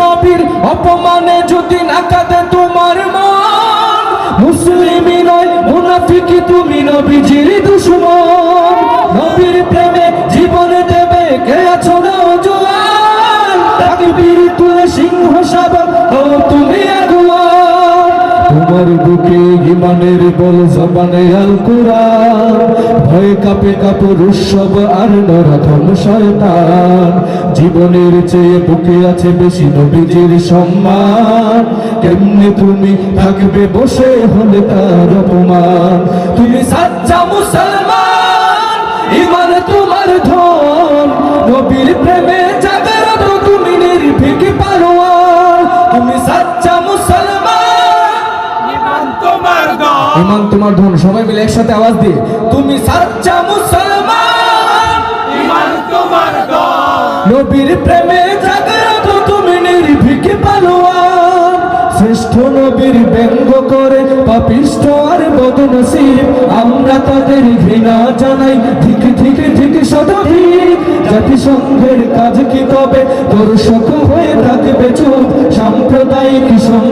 নবীর অপমানে যদি নাকাতে তোমার মন মুসলিমই নয় মুনাফিকি তুমি নবীজির দুশ্মন। নবীর প্রেমে তোমার বুকে ইমানের বল জবানে আল কোরআন ভয় কাপে কাপড় উৎসব আর নরধম শয়তান। জীবনের চেয়ে বুকে আছে বেশি নবীজির সম্মান। কেমনে তুমি থাকবে বসে হলে তার অপমান? তুমি সাচ্চা মুসলমান, ইমান তোমার ধন। নবীর প্রেমে জাগরত তোমার ধন সবাই মিলে একসাথে আওয়াজ দিয়ে তুমি সাচ্চা মুসলমান ইমান তোমার নবীর প্রেমে জাগ্রত তুমি নির্ভীক পালোয়ান। শ্রেষ্ঠ নবীর ব্যঙ্গ করে পাপিষ্ট আর বদনসিব আমরা তাদের ঘৃণা জানাই ঠিক ঠিক ঠিক সঠিক জাতিসংঘের কাজ কি তবে দর্শক হয়ে থাকবে চুপ সাম্প্রদায়িক সম্প্রীতি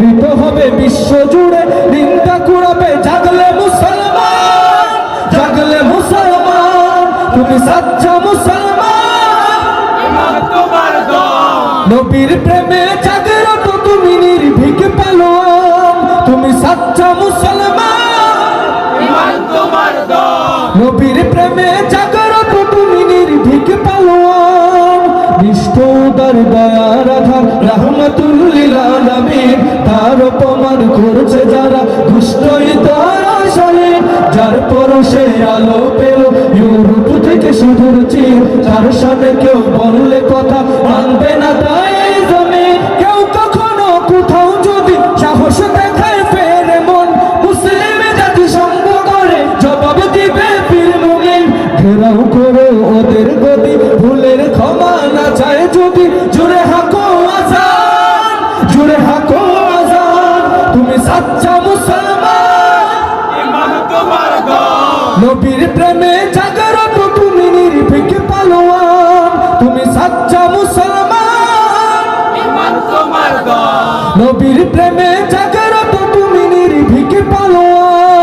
বিকৃত হবে বিশ্ব জুড়ে নিন্দা কুড়াবে জাগলে মুসলমান জাগলে মুসলমান তুমি সাচ্চা মুসলমান। তোমার নবীর প্রেমে জাগরত তুমি নির্ভীক পালোয়ান তুমি সাচ্চা মুসলমান। তোমার নবীর প্রেমে জাগরত দুষ্টই তার আসলে যার পরশে আলো পেল ইউরোপ থেকে সুদূর চীন, তার সামনে কেউ বললে কথা মানবে না তাই জবাব দিবে পীর মুমিন। ঘেরাও করো ওদের গদি ভুলের ক্ষমা না চায় যদি। জুড়ে হাকো আজান, জুড়ে হাকো আজান। তুমি সাচ্চা নবীর প্রেমে জাগরত তুমি নির্ভীক পালোয়ান তুমি সাচ্চা মুসলমান। নবীর প্রেমে জাগরত তুমি নির্ভীক পালোয়ান।